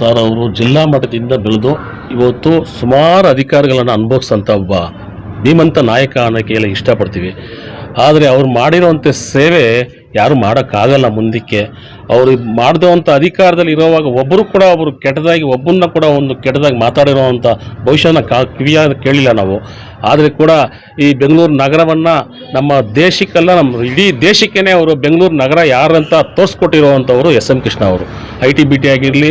Sir ಅವರು ಜಿಲ್ಲಾ ಮಟ್ಟದಿಂದ ಬೆಳೆದು ಇವತ್ತು ಸುಮಾರು ಅಧಿಕಾರಿಗಳನ್ನು ಅನುಭವಿಸಂಥ ಒಬ್ಬ ಧೀಮಂತ ನಾಯಕ ಅನ್ನೋಕ್ಕೆ ಎಲ್ಲ ಇಷ್ಟಪಡ್ತೀವಿ. ಆದರೆ ಅವ್ರು ಮಾಡಿರೋಂಥ ಸೇವೆ ಯಾರು ಮಾಡೋಕ್ಕಾಗಲ್ಲ ಮುಂದಕ್ಕೆ. ಅವರು ಮಾಡಿದಂಥ ಅಧಿಕಾರದಲ್ಲಿ ಇರೋವಾಗ ಒಬ್ಬರು ಕೂಡ ಅವರು ಕೆಟ್ಟದಾಗಿ, ಒಬ್ಬನ್ನ ಕೂಡ ಒಂದು ಕೆಟ್ಟದಾಗಿ ಮಾತಾಡಿರೋವಂಥ ಭವಿಷ್ಯನ ಕಾ, ಕಿವಿಯಾಗ ಕೇಳಿಲ್ಲ ನಾವು. ಆದರೆ ಕೂಡ ಈ ಬೆಂಗಳೂರು ನಗರವನ್ನು ನಮ್ಮ ದೇಶಕ್ಕೆಲ್ಲ, ನಮ್ಮ ಇಡೀ ದೇಶಕ್ಕೇ ಅವರು ಬೆಂಗಳೂರು ನಗರ ಯಾರಂತ ತೋರಿಸ್ಕೊಟ್ಟಿರುವಂಥವರು ಎಸ್ ಎಂ ಕೃಷ್ಣ ಅವರು. ಐ ಟಿ ಬಿ ಟಿ ಆಗಿರಲಿ,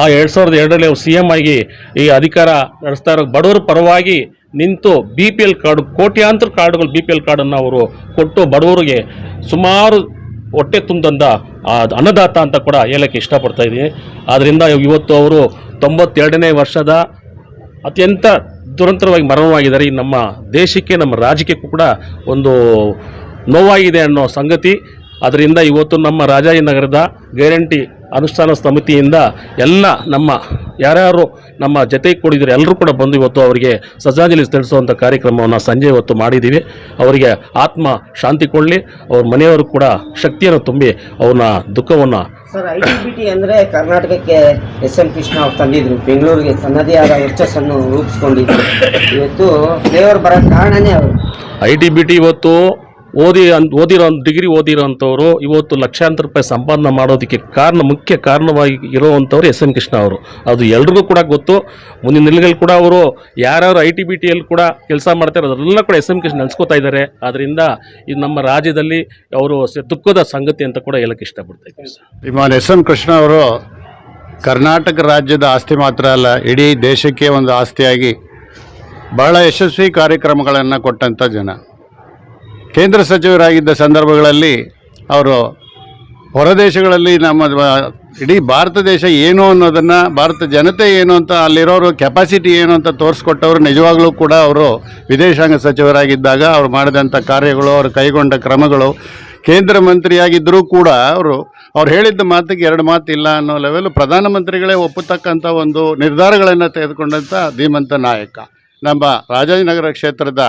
ಆ ಎರಡು ಸಾವಿರದ ಎರಡರಲ್ಲಿ ಅವರು ಸಿ ಎಂ ಆಗಿ ಈ ಅಧಿಕಾರ ನಡೆಸ್ತಾ ಇರೋ ಬಡವರ ಪರವಾಗಿ ನಿಂತು ಬಿ ಪಿ ಎಲ್ ಕಾರ್ಡು, ಕೋಟ್ಯಾಂತರ ಕಾರ್ಡುಗಳು ಬಿ ಪಿ ಎಲ್ ಕಾರ್ಡನ್ನು ಅವರು ಕೊಟ್ಟು ಬಡವರಿಗೆ ಸುಮಾರು ಹೊಟ್ಟೆ ತುಂಬಂದ ಅನ್ನದಾತ ಅಂತ ಕೂಡ ಹೇಳಕ್ಕೆ ಇಷ್ಟಪಡ್ತಾ ಇದ್ದೀನಿ. ಆದ್ದರಿಂದ ಇವತ್ತು ಅವರು ತೊಂಬತ್ತೆರಡನೇ ವರ್ಷದ ಅತ್ಯಂತ ದುರಂತರವಾಗಿ ಮರಣವಾಗಿದ್ದಾರೆ. ನಮ್ಮ ದೇಶಕ್ಕೆ, ನಮ್ಮ ರಾಜ್ಯಕ್ಕೆ ಕೂಡ ಒಂದು ನೋವಾಗಿದೆ ಅನ್ನೋ ಸಂಗತಿ. ಅದರಿಂದ ಇವತ್ತು ನಮ್ಮ ರಾಜಾಜಿನಗರದ ಗ್ಯಾರಂಟಿ ಅನುಷ್ಠಾನ ಸಮಿತಿಯಿಂದ ಎಲ್ಲ ನಮ್ಮ ಯಾರ್ಯಾರು ನಮ್ಮ ಜೊತೆಗೆ ಕೂಡಿದ್ರು ಎಲ್ಲರೂ ಕೂಡ ಬಂದು ಇವತ್ತು ಅವರಿಗೆ ಶ್ರದ್ಧಾಂಜಲಿ ತಿಳಿಸುವಂಥ ಕಾರ್ಯಕ್ರಮವನ್ನು ಸಂಜೆ ಇವತ್ತು ಮಾಡಿದ್ದೀವಿ. ಅವರಿಗೆ ಆತ್ಮ ಶಾಂತಿ ಕೊಡಲಿ. ಅವ್ರ ಮನೆಯವರು ಕೂಡ ಶಕ್ತಿಯನ್ನು ತುಂಬಿ ಅವನ ದುಃಖವನ್ನು sir I T B T ಅಂದರೆ ಕರ್ನಾಟಕಕ್ಕೆ ಎಸ್ ಎಂ ಕೃಷ್ಣ ಅವ್ರು ತಂದಿದ್ರು. ಬೆಂಗಳೂರಿಗೆ ತನ್ನದೇ ಆದ ವರ್ಚಸ್ಸನ್ನು ರೂಪಿಸ್ಕೊಂಡಿದ್ರು. ಇವತ್ತು ಫ್ಲೇವರ್ ಬರೋ ಕಾರಣನೇ ಅವರು. ಐ ಟಿ ಬಿ ಟಿ ಇವತ್ತು ಓದಿ ಅನ್ ಓದಿರೋ ಡಿಗ್ರಿ ಓದಿರೋಂಥವ್ರು ಇವತ್ತು ಲಕ್ಷಾಂತರ ರೂಪಾಯಿ ಸಂಪಾದನೆ ಮಾಡೋದಕ್ಕೆ ಕಾರಣ, ಮುಖ್ಯ ಕಾರಣವಾಗಿ ಇರೋವಂಥವ್ರು ಎಸ್ ಎಂ ಕೃಷ್ಣ ಅವರು. ಅದು ಎಲ್ರಿಗೂ ಕೂಡ ಗೊತ್ತು. ಮುಂದಿನ ಕೂಡ ಅವರು ಯಾರ್ಯಾರು ಐ ಟಿ ಬಿ ಟಿಯಲ್ಲಿ ಕೂಡ ಕೆಲಸ ಮಾಡ್ತಾರೆ ಅದರೆಲ್ಲ ಕೂಡ ಎಸ್ ಎಂ ಕೃಷ್ಣ ನೆನೆಸ್ಕೋತಾ ಇದ್ದಾರೆ. ಆದ್ದರಿಂದ ಇದು ನಮ್ಮ ರಾಜ್ಯದಲ್ಲಿ ಅವರು ದುಃಖದ ಸಂಗತಿ ಅಂತ ಕೂಡ ಹೇಳಕ್ಕೆ ಇಷ್ಟಪಡ್ತಾ ಶ್ರೀಮಾನ್ ಎಸ್ ಎಂ ಕೃಷ್ಣ ಅವರು ಕರ್ನಾಟಕ ರಾಜ್ಯದ ಆಸ್ತಿ ಮಾತ್ರ ಅಲ್ಲ, ಇಡೀ ದೇಶಕ್ಕೆ ಒಂದು ಆಸ್ತಿಯಾಗಿ ಬಹಳ ಯಶಸ್ವಿ ಕಾರ್ಯಕ್ರಮಗಳನ್ನು ಕೊಟ್ಟಂಥ ಜನ. ಕೇಂದ್ರ ಸಚಿವರಾಗಿದ್ದ ಸಂದರ್ಭಗಳಲ್ಲಿ ಅವರು ಹೊರದೇಶಗಳಲ್ಲಿ ನಮ್ಮ ಇಡೀ ಭಾರತ ದೇಶ ಏನು ಅನ್ನೋದನ್ನು, ಭಾರತ ಜನತೆ ಏನು ಅಂತ ಅಲ್ಲಿರೋರು ಕೆಪಾಸಿಟಿ ಏನು ಅಂತ ತೋರಿಸ್ಕೊಟ್ಟವರು ನಿಜವಾಗ್ಲೂ ಕೂಡ ಅವರು ವಿದೇಶಾಂಗ ಸಚಿವರಾಗಿದ್ದಾಗ ಅವರು ಮಾಡಿದಂಥ ಕಾರ್ಯಗಳು, ಅವರು ಕೈಗೊಂಡ ಕ್ರಮಗಳು. ಕೇಂದ್ರ ಮಂತ್ರಿಯಾಗಿದ್ದರೂ ಕೂಡ ಅವರು, ಅವ್ರು ಹೇಳಿದ್ದ ಮಾತಿಗೆ ಎರಡು ಮಾತು ಇಲ್ಲ ಅನ್ನೋ ಲೆವೆಲ್ ಪ್ರಧಾನಮಂತ್ರಿಗಳೇ ಒಪ್ಪತಕ್ಕಂಥ ಒಂದು ನಿರ್ಧಾರಗಳನ್ನು ತೆಗೆದುಕೊಂಡಂಥ ಧೀಮಂತ ನಾಯಕ. ನಮ್ಮ ರಾಜಾಜಿನಗರ ಕ್ಷೇತ್ರದ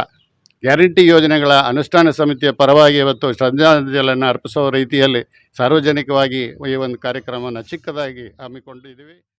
ಗ್ಯಾರಂಟಿ ಯೋಜನೆಗಳ ಅನುಷ್ಠಾನ ಸಮಿತಿಯ ಪರವಾಗಿ ಇವತ್ತು ಶ್ರದ್ಧಾಂಜಲಿಯನ್ನು ಅರ್ಪಿಸೋ ರೀತಿಯಲ್ಲಿ ಸಾರ್ವಜನಿಕವಾಗಿ ಈ ಒಂದು ಕಾರ್ಯಕ್ರಮವನ್ನು ಚಿಕ್ಕದಾಗಿ ಹಮ್ಮಿಕೊಂಡಿದ್ದೀವಿ.